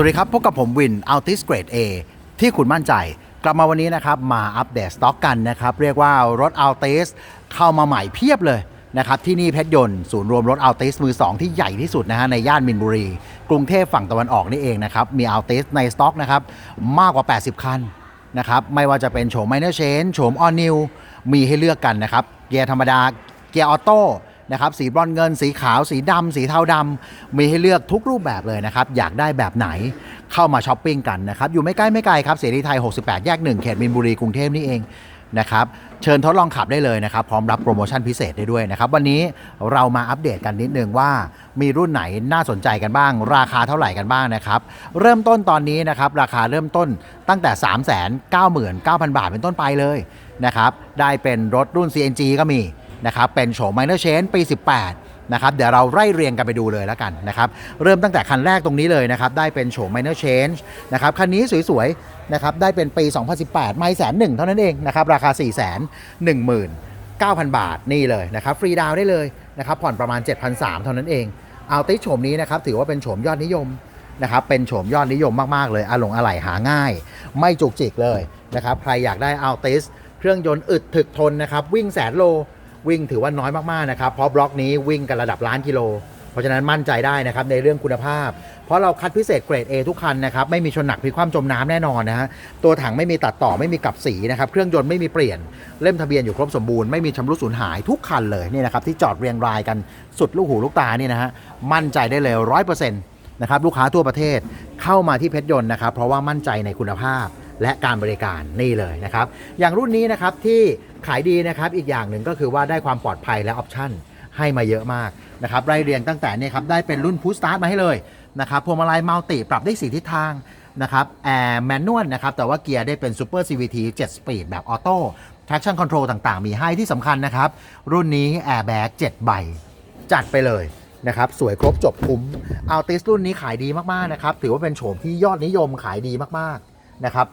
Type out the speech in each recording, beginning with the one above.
สวัสดีครับพบกับผมวิน Altis Grade A ที่คุณมั่นใจ กลับมาวันนี้นะครับ มาอัปเดตสต็อกกันนะครับ เรียกว่ารถ Altis เข้ามาใหม่เพียบเลยนะครับที่นี่เพชรยนต์ศูนย์รวมรถ Altis มือ 2 ที่ใหญ่ที่สุดนะฮะในย่านมินบุรี กรุงเทพฝั่งตะวันออกนี่เองนะครับ มี Altis ในสต็อกนะครับมากกว่า 80 คันนะครับไม่ว่าจะเป็นโฉม Minor Change โฉม All New มีให้เลือกกันนะครับเกียร์ธรรมดาเกียร์ออโต้ นะครับสีบรอนเงิน สีขาว สีดำสีเทาดำมีให้เลือกทุกรูปแบบเลยนะครับ อยากได้แบบไหนเข้ามาช้อปปิ้งกันนะครับ อยู่ไม่ใกล้ไม่ไกลครับเสรีไทย 68 แยก 1 เขตมินบุรีกรุงเทพนี่เองนะครับเชิญทดลองขับได้เลยนะครับ พร้อมรับโปรโมชั่นพิเศษได้ด้วยนะครับ วันนี้เรามาอัปเดตกันนิดนึงว่า มีรุ่นไหนน่าสนใจกันบ้าง ราคาเท่าไหร่กันบ้างนะครับ เริ่มต้นตอนนี้นะครับราคาเริ่มต้นตั้งแต่ 399,000 บาทเป็นต้นไปเลยนะครับได้เป็นรถรุ่น CNG ก็มี นะครับเป็นโฉม Minor Change ปี 18 นะครับเดี๋ยวเราไล่เรียงกันไปดูเลยแล้วกันนะครับเริ่มตั้งแต่คันแรกตรงนี้เลยนะครับได้เป็นโฉม Minor Change นะครับคันนี้สวยๆนะครับได้เป็นปี 2018 ไม่แสนหนึ่งเท่านั้นเองนะครับราคา 4 1 1 0 0 9,000 บาทนี่เลยนะครับฟรีดาวได้เลยนะครับผ่อนประมาณ 7,300 เท่านั้นเองเอาติโฉมนี้นะครับถือว่าเป็นโฉมยอดนิยมนะครับเป็นโฉมยอดนิยมมากๆเลยอาลงอะไหล่หาง่าย ไม่จุกจิกเลยนะครับใครอยากได้อัลติสเครื่องยนต์อึดถึกทนนะครับวิ่งแสนโล วิ่งถือว่าน้อยมากๆนะครับเพราะบล็อกนี้วิ่งกันระดับล้านกิโล เพราะฉะนั้นมั่นใจได้นะครับในเรื่องคุณภาพ เพราะเราคัดพิเศษเกรด A ทุกคันนะครับไม่มีชนหนักพลิกคว่ำจมน้ำแน่นอนนะฮะตัวถังไม่มีตัดต่อไม่มีกลับสีนะครับเครื่องยนต์ไม่มีเปลี่ยนเล่มทะเบียนอยู่ครบสมบูรณ์ไม่มีชำรุดสูญหายทุกคันเลยนี่นะครับที่จอดเรียงรายกันสุดลูกหูลูกตานี่นะฮะมั่นใจได้เลยร้อยเปอร์เซ็นต์นะครับลูกค้าทั่วประเทศเข้ามาที่เพชรยนต์นะครับเพราะว่ามั่นใจในคุณภาพ และการบริการนี่เลยนะครับ อย่างรุ่นนี้นะครับที่ขายดีนะครับอีกอย่างหนึ่งก็คือว่าได้ความปลอดภัยและออปชั่นให้มาเยอะมากนะครับไล่เรียงตั้งแต่นี่ครับได้เป็นรุ่นพุชสตาร์ทมาให้เลยนะครับพวงมาลัยมัลติปรับได้ 4 ทิศทางนะครับแอร์แมนนวลนะครับแต่ว่าเกียร์ได้เป็น Super CVT 7 Speed แบบออโต้ traction control ต่างๆ มีให้ที่สำคัญนะครับ รุ่นนี้ Airbag 7ใบ จัดไปเลยนะครับสวยครบจบคุ้มอัลติสรุ่นนี้ขายดีมากๆนะครับถือว่าเป็นโฉมที่ยอดนิยมขายดีมากๆนะครับ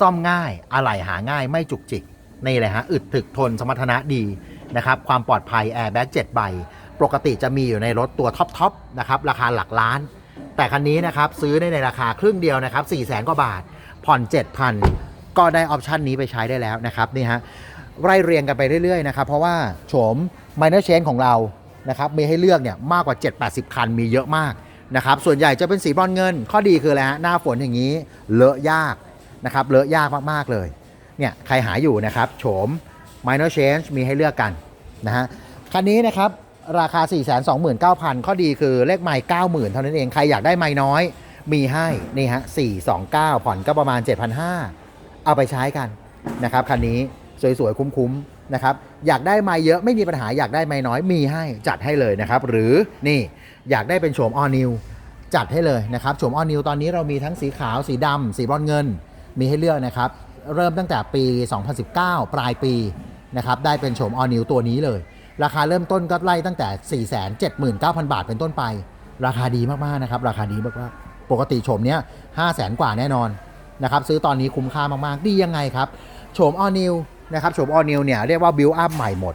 ซ่อมง่าย อะไหล่หาง่ายไม่จุกจิกนี่เลยฮะอึดถึกทนสมรรถนะดีนะครับความปลอดภัยแอร์แบ็ก7ใบ ปกติจะมีอยู่ในรถตัวท็อปๆนะครับราคาหลักล้าน แต่คันนี้นะครับซื้อได้ในราคาครึ่งเดียวนะครับ4 0 0 0 0 0กว่าบาท ผ่อน 7,000 ก็ได้ออปชันนี้ไปใช้ได้แล้วนะครับนี่ฮะไล่เรียงกันไปเรื่อยๆนะครับเพราะว่าโฉม Minor Change ของเรานะครับมีให้เลือกเนี่ยมากกว่า 7-80 คันมีเยอะมากนะครับส่วนใหญ่จะเป็นสีบรอนเงิน ข้อดีคืออะไรฮะหน้าฝนอย่างนี้เลอะยาก นะครับเลอะยากมากๆเลยเนี่ยใครหาอยู่นะครับโฉม Minor Change มีให้เลือกกันนะฮะคันนี้นะครับราคา 429,000 ข้อดีคือเลขไมล์90,000 เท่านั้นเอง ใครอยากได้ไมล์น้อยมีให้นี่ฮะ429 ผ่อนก็ประมาณ 7,500 เอาไปใช้กันนะครับคันนี้สวยๆ คุ้มๆนะครับอยากได้ไม้เยอะไม่มีปัญหาอยากได้ไม้น้อยมีให้จัดให้เลยนะครับ หรือนี่อยากได้เป็นโฉมออนิวจัดให้เลยนะครับโฉมออนิวตอนนี้เรามีทั้งสีขาวสีดำสีบรอนเงิน มีให้เลือกนะครับ เริ่มตั้งแต่ปี 2019 ปลายปีนะครับได้เป็นโฉมออนิวตัวนี้เลย ราคาเริ่มต้นก็ไล่ตั้งแต่ 479,000 บาทเป็นต้นไป ราคาดีมากๆนะครับ ราคาดีมากๆปกติโฉมเนี้ย500,000 กว่าแน่นอนนะครับซื้อตอนนี้คุ้มค่ามากๆ ดียังไงครับโฉมออนิวนะครับโฉมออนิวเนี่ยเรียกว่าบิวอัพใหม่หมด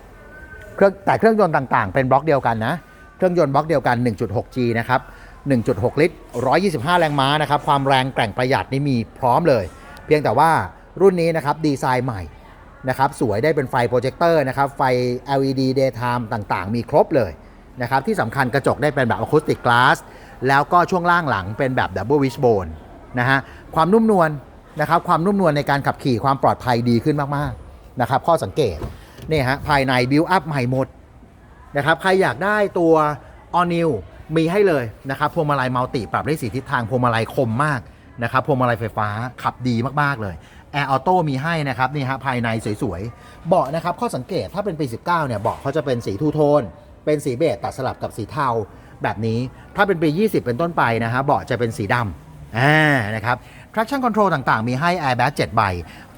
เครื่องแต่เครื่องยนต์ต่างๆ เป็นบล็อกเดียวกันนะ เครื่องยนต์บล็อกเดียวกัน 1.6G นะครับ 1.6 ลิตร 125 แรงม้านะครับ ความแรงแกร่งประหยัดนี่มีพร้อมเลย เพียงแต่ว่ารุ่นนี้นะครับดีไซน์ใหม่นะครับสวยได้เป็นไฟโปรเจคเตอร์นะครับไฟ LED daytime ต่างๆ มีครบเลยนะครับที่สำคัญกระจกได้เป็นแบบอะคูสติกกลาสแล้วก็ช่วงล่างหลังเป็นแบบดับเบิลวิชโบนนะฮะความนุ่มนวลนะครับความนุ่มนวลในการขับขี่ความปลอดภัยดีขึ้นมากๆนะครับข้อสังเกตนี่ฮะภายในบิวอัพใหม่หมดนะครับใครอยากได้ตัว All New มีให้เลยนะครับพวงมาลัยมัลติปรับได้สีทิศทางพวงมาลัยคมมาก นะครับพวงมาลัยไฟฟ้าขับดีมาก ๆ เลยแอร์ออโต้มีให้นะครับนี่ฮะภายในสวยๆ เบาะนะครับข้อสังเกตถ้าเป็นปี 19 เนี่ยเบาะเขาจะเป็นสีทูโทน เป็นสีเบจตัดสลับกับสีเทาแบบนี้ถ้าเป็นปี 20 เป็นต้นไปนะฮะเบาะจะเป็นสีดำอ่านะครับ traction control ต่างๆ มีให้ airbag 7 ใบ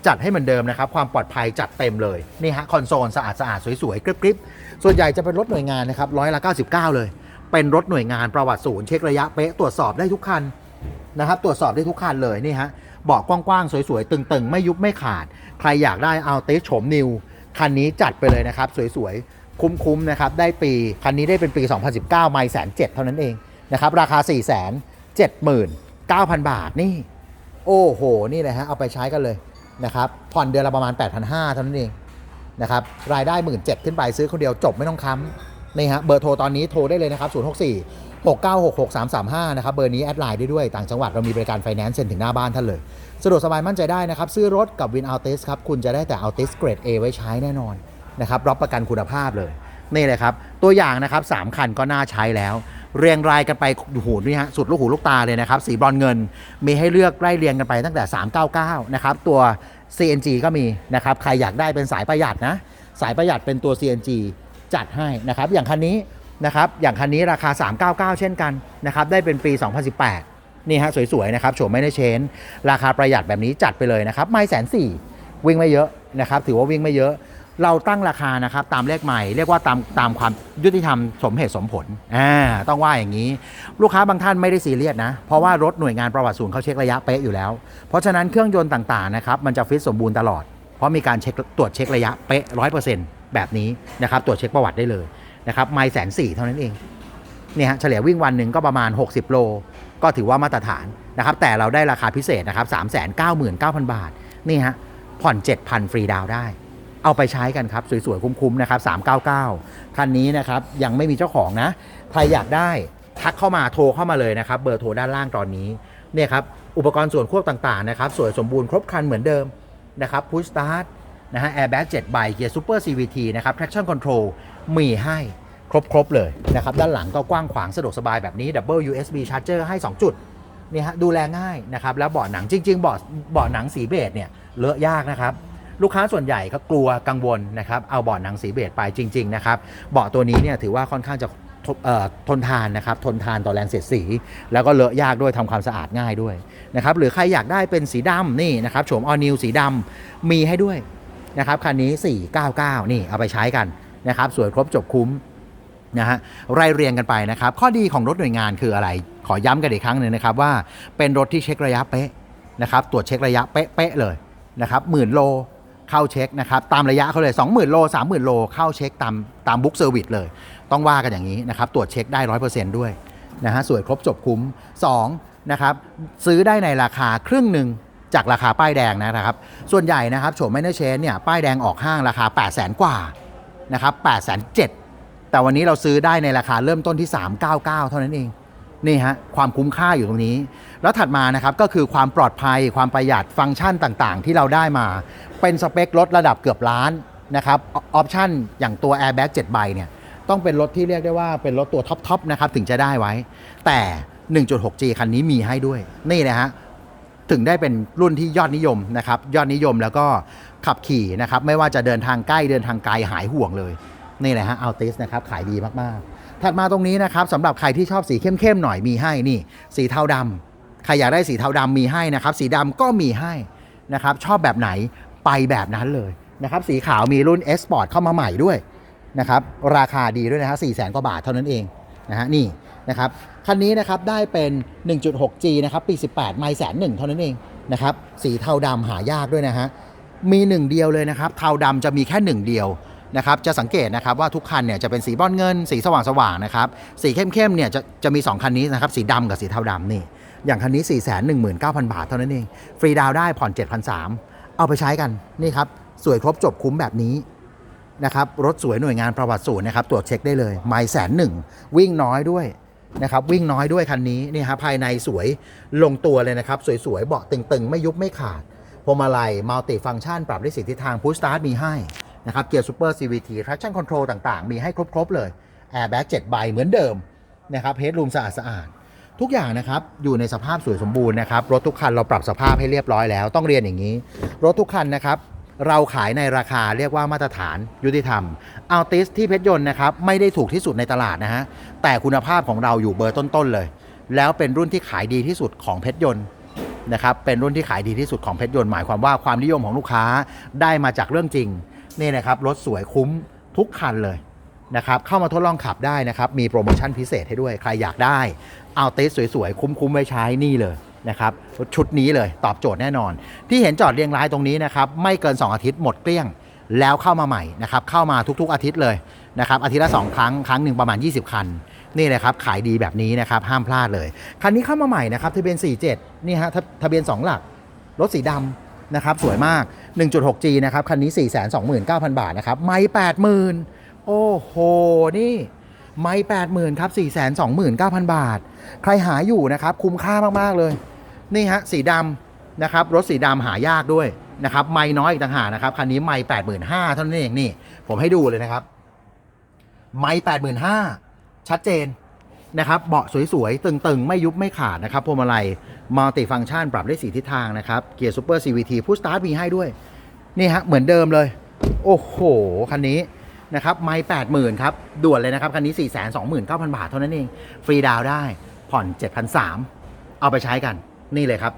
จัดให้เหมือนเดิมนะครับ ความปลอดภัยจัดเต็มเลย นี่ฮะ คอนโซลสะอาดสะอาดสวยๆกริบๆ ส่วนใหญ่จะเป็นรถหน่วยงานนะครับร้อยละ 99 เลย เป็นรถหน่วยงานประวัติศูนย์เช็คระยะเป๊ะตรวจสอบได้ทุกคัน นะครับ ตรวจสอบได้ทุกคันเลยนี่ฮะเบาะกว้างๆ สวยๆ ตึงๆ ไม่ยุบไม่ขาด ใครอยากได้เอาเตสโฉมนิว คันนี้จัดไปเลยนะครับ สวยๆ คุ้มๆ นะครับ ได้ปี คันนี้ได้เป็นปี 2019 ไม่แสนเจ็ดเท่านั้นเองนะครับ ราคา 4 7 9 0 0 0 บาทนี่ โอ้โห นี่เลยฮะ เอาไปใช้กันเลยนะครับ ผ่อนเดือนละประมาณ 8,500 เท่านั้นเองนะครับ รายได้ 1 7ื่นขึ้นไปซื้อคนเดียวจบไม่ต้องค้ำนี่ฮะ เบอร์โทรตอนนี้โทรได้เลยนะครับ 064 6966335 นะครับ เบอร์นี้แอดไลน์ได้ด้วย ต่างจังหวัดเรามีบริการไฟแนนซ์เซ็นถึงหน้าบ้านท่านเลย สะดวกสบายมั่นใจได้นะครับ ซื้อรถกับวินอัลติสครับ คุณจะได้แต่อัลติสเกรด A ไว้ใช้แน่นอนนะครับรับประกันคุณภาพเลย นี่เลยครับ ตัวอย่างนะครับสามคันก็น่าใช้แล้ว เรียงรายกันไปโอ้โหนี่ฮะสุดลูกหูลูกตาเลยนะครับสีบรอนเงิน มีให้เลือกไล่เรียงกันไปตั้งแต่ 399 นะครับตัว CNG ก็มีนะครับใครอยากได้เป็นสายประหยัดนะสายประหยัดเป็นตัว CNG จัดให้นะครับอย่างคันนี้ นะครับอย่างคันนี้ราคา 399 เช่นกันนะครับได้เป็นปี 2018 นี่ฮะสวยๆนะครับโฉมไม่ได้เชน ราคาประหยัดแบบนี้จัดไปเลยนะครับไม่แสนสี่วิ่งไม่เยอะนะครับถือว่าวิ่งไม่เยอะเราตั้งราคานะครับตามเลขใหม่เรียกว่าตามตามความยุติธรรมสมเหตุสมผลอ่าต้องว่าอย่างนี้ ลูกค้าบางท่านไม่ได้ซีเรียสนะ เพราะว่ารถหน่วยงานประวัติศูนย์เขาเช็คระยะเป๊ะอยู่แล้ว เพราะฉะนั้นเครื่องยนต์ต่างๆนะครับมันจะฟิตสมบูรณ์ตลอด เพราะมีการเช็คตรวจเช็คระยะเป๊ะร้อยเปอร์เซ็นต์แบบนี้นะครับตรวจเช็คประวัติได้เลย นะครับไม่แสนสี่เท่านั้นเองเนี่ยฮะเฉลี่ยวิ่งวันหนึ่งก็ประมาณ 60 โล ก็ถือว่ามาตรฐานนะครับแต่เราได้ราคาพิเศษนะครับ 399,000 บาท นี่ฮะผ่อน 7,000 ฟรีดาวได้ เอาไปใช้กันครับ สวยๆ คุ้มๆ นะครับ 399 คันนี้นะครับ ยังไม่มีเจ้าของนะ ใครอยากได้ทักเข้ามาโทรเข้ามาเลยนะครับ เบอร์โทรด้านล่างตอนนี้เนี่ยครับอุปกรณ์ส่วนควบต่างๆนะครับสวยสมบูรณ์ครบครันเหมือนเดิมนะครับพุชสตาร์ท นะฮะแอร์แบ็ก7ใบเกียร์ซูเปอร์ CVT นะครับ traction control มีให้ครบๆเลยนะครับ ด้านหลังก็กว้างขวางสะดวกสบายแบบนี้ Double USB Charger ให้ 2 จุดนี่ฮะดูแลง่ายนะครับ แล้วเบาะหนังจริงๆเบาะเบาะหนังสีเบจเนี่ยเลอะยากนะครับ ลูกค้าส่วนใหญ่ก็กลัวกังวลนะครับเอาเบาะหนังสีเบจไปจริงๆนะครับเบาะตัวนี้เนี่ยถือว่าค่อนข้างจะทนทานนะครับทนทานต่อแรงเสียดสี แล้วก็เลอะยากด้วยทำความสะอาดง่ายด้วยนะครับหรือใครอยากได้เป็นสีดำนี่นะครับโฉมออนิวสีดำมีให้ด้วย นะครับคันนี้ 499 นี่เอาไปใช้กันนะครับสวยครบจบคุ้มนะฮะไล่เรียงกันไปนะครับ ข้อดีของรถหน่วยงานคืออะไร ขอย้ำกันอีกครั้งหนึ่งนะครับว่าเป็นรถที่เช็คระยะเป๊ะนะครับตรวจเช็คระยะเป๊ะๆเลยนะครับหมื่นโลเข้าเช็คนะครับตามระยะเขาเลย 20,000 โล 30,000 โลเข้าเช็คตามตามบุ๊กเซอร์วิสเลย ต้องว่ากันอย่างนี้นะครับตรวจเช็คได้ 100%ด้วยนะฮะสวยครบจบคุ้ม2นะครับซื้อได้ในราคาครึ่งหนึ่ง จากราคาป้ายแดงนะครับ ส่วนใหญ่นะครับโฉมไม่ได้เชนเนี่ยป้ายแดงออกห้างราคา 8 0 0 0 0 0กว่านะครับ8 7 0 0 0แต่วันนี้เราซื้อได้ในราคาเริ่มต้นที่ 399 เท่านั้นเองนี่ฮะความคุ้มค่าอยู่ตรงนี้ แล้วถัดมานะครับก็คือความปลอดภัยความประหยัดฟังก์ชันต่างๆ ที่เราได้มา เป็นสเปครถระดับเกือบล้านนะครับออปชั่นอย่างตัว Airbag 7ใบเนี่ยต้องเป็นรถที่เรียกได้ว่าเป็นรถตัวท็อปๆนะครับถึงจะได้ไว้ แต่ 1.6G คันนี้มีให้ด้วย นี่นะฮะ ถึงได้เป็นรุ่นที่ยอดนิยมนะครับยอดนิยมแล้วก็ขับขี่นะครับไม่ว่าจะเดินทางใกล้เดินทางไกลหายห่วงเลยนี่แหละฮะอัลติสนะครับขายดีมากๆ ถัดมาตรงนี้นะครับสำหรับใครที่ชอบสีเข้มๆหน่อยมีให้นี่ สีเทาดำใครอยากได้สีเทาดำมีให้นะครับ สีดำก็มีให้นะครับชอบแบบไหนไปแบบนั้นเลยนะครับสีขาวมีรุ่น S Sport เข้ามาใหม่ด้วยนะครับราคาดีด้วยนะฮะ4 0 0 0 0 0กว่าบาทเท่านั้นเองนะฮะนี่ นะครับคันนี้นะครับได้เป็น 1.6G นะครับปี 18 ไม่แสนหนึ่งเท่านั้นเองนะครับสีเทาดำหายากด้วยนะฮะมีหนึ่งเดียวเลยนะครับเทาดำจะมีแค่หนึ่งเดียวนะครับจะสังเกตนะครับว่าทุกคันเนี่ยจะเป็นสีบอลเงิน สีสว่างๆนะครับสีเข้มๆเนี่ยจะจะมี 2 คันนี้นะครับสีดำกับสีเทาดำนี่ อย่างคันนี้ 4 1 9 0 0 0 บาทเท่านั้นเอง ฟรีดาวได้ผ่อน7,300 เอาไปใช้กันนี่ครับสวยครบจบคุ้มแบบนี้นะครับรถสวยหน่วยงานประวัติศูนย์นะครับตรวจเช็คได้เลย ไม่แสนหนึ่งวิ่งน้อยด้วย นะครับวิ่งน้อยด้วยคันนี้นี่ฮะภายในสวยลงตัวเลยนะครับ สวยๆเบาะตึงๆ ไม่ยุบไม่ขาดพวงมาลัยมัลติฟัง c t ชัน ปรับได้สิทิศทางพุชสตาร์ทมีให้นะครับเกียร์ซูเปอร์ CVT traction control ต่างๆ มีให้ครบๆเลย Airbag 7ใบเหมือนเดิมนะครับเฮดรูมสะอาดๆทุกอย่างนะครับอยู่ในสภาพสวยสมบูรณ์นะครับรถทุกคันเราปรับสภาพให้เรียบร้อยแล้วต้องเรียนอย่างนี้ รถทุกคันนะครับ เราขายในราคาเรียกว่ามาตรฐานยุติธรรมอัลติสที่เพชรยนต์นะครับไม่ได้ถูกที่สุดในตลาดนะฮะแต่คุณภาพของเราอยู่เบอร์ต้นๆเลย แล้วเป็นรุ่นที่ขายดีที่สุดของเพชรยนต์นะครับเป็นรุ่นที่ขายดีที่สุดของเพชรยนต์หมายความว่าความนิยมของลูกค้าได้มาจากเรื่องจริงนี่นะครับรถสวยคุ้มทุกคันเลยนะครับเข้ามาทดลองขับได้นะครับมีโปรโมชั่นพิเศษให้ด้วยใครอยากได้เอัลติสสวยๆ คุ้มๆไว้ใช้นี่เลย นะครับชุดนี้เลยตอบโจทย์แน่นอน ที่เห็นจอดเรียงรายตรงนี้นะครับไม่เกิน 2 อาทิตย์หมดเกลี้ยงแล้วเข้ามาใหม่นะครับเข้ามาทุกๆอาทิตย์เลยนะครับอาทิตย์ละ 2 ครั้งครั้งหนึ่งประมาณ 20 คัน นี่เลยครับขายดีแบบนี้นะครับห้ามพลาดเลย คันนี้เข้ามาใหม่นะครับทะเบียน 47 นี่ฮะทะทะเบียน 2 หลัก รถสีดำนะครับสวยมาก 1.6G นะครับคันนี้ 429,000 บาทนะครับไม่ 80,000 โอ้โห นี่ไม่ 80,000 ครับ 429,000 บาท ใครหาอยู่นะครับคุ้มค่ามากๆเลย นี่ฮะสีดำนะครับรถสีดำหายากด้วยนะครับไม่น้อยอีกต่างหากนะครับคันนี้ไม่85,000เท่านั้นเองนี่ ผมให้ดูเลยนะครับ ไม่85,000ชัดเจนนะครับเบาะสวยๆ ตึงๆ ไม่ยุบไม่ขาดนะครับพวงมาลัยมัลติฟัง c t ชันปรับได้4ทิศทางนะครับเกียร์ซูเปอร์ CVT ผู้สตาร์ทมีให้ด้วย นี่ฮะเหมือนเดิมเลย โอ้โห คันนี้นะครับไม่80,000ครับ ด่วนเลยนะครับ คันนี้429,000บาทเท่านั้นเอง ฟรีดาวได้ผ่อน 7,300 เอาไปใช้กัน นี่เลยครับ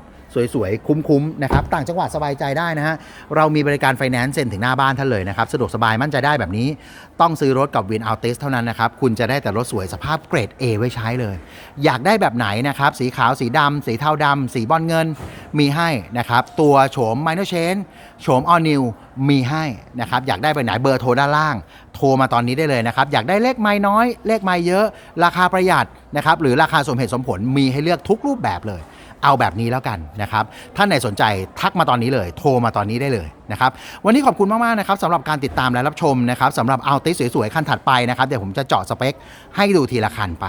สวยๆ คุ้มๆนะครับต่างจังหวัดสบายใจได้นะฮะเรามีบริการไฟแนนซ์เซ็นถึงหน้าบ้านท่านเลยนะครับ สะดวกสบายมั่นใจได้แบบนี้ ต้องซื้อรถกับวินอัลติสเท่านั้นนะครับ คุณจะได้แต่รถสวยสภาพเกรด A ไว้ใช้เลย อยากได้แบบไหนนะครับ สีขาวสีดำสีเทาดำสีบอลเงิน มีให้นะครับ ตัวโฉม minor change โฉม all new มีให้นะครับอยากได้แบบไหนเบอร์โทรด้านล่าง โทรมาตอนนี้ได้เลยนะครับ อยากได้เลขไม่น้อย เลขไม่เยอะ ราคาประหยัดนะครับหรือราคาสมเหตุสมผลมีให้เลือกทุกรูปแบบเลย เอาแบบนี้แล้วกันนะครับท่านไหนสนใจทักมาตอนนี้เลย โทรมาตอนนี้ได้เลยนะครับวันนี้ขอบคุณมากๆนะครับสำหรับการติดตามและรับชมนะครับสำหรับเอาติสวยๆคันถัดไปนะครับเดี๋ยวผมจะเจาะสเปค ให้ดูทีละคันไป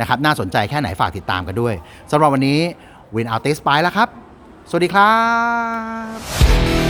นะครับน่าสนใจแค่ไหนฝากติดตามกันด้วยสำหรับวันนี้วินเอาติสไปแล้วครับ สวัสดีครับ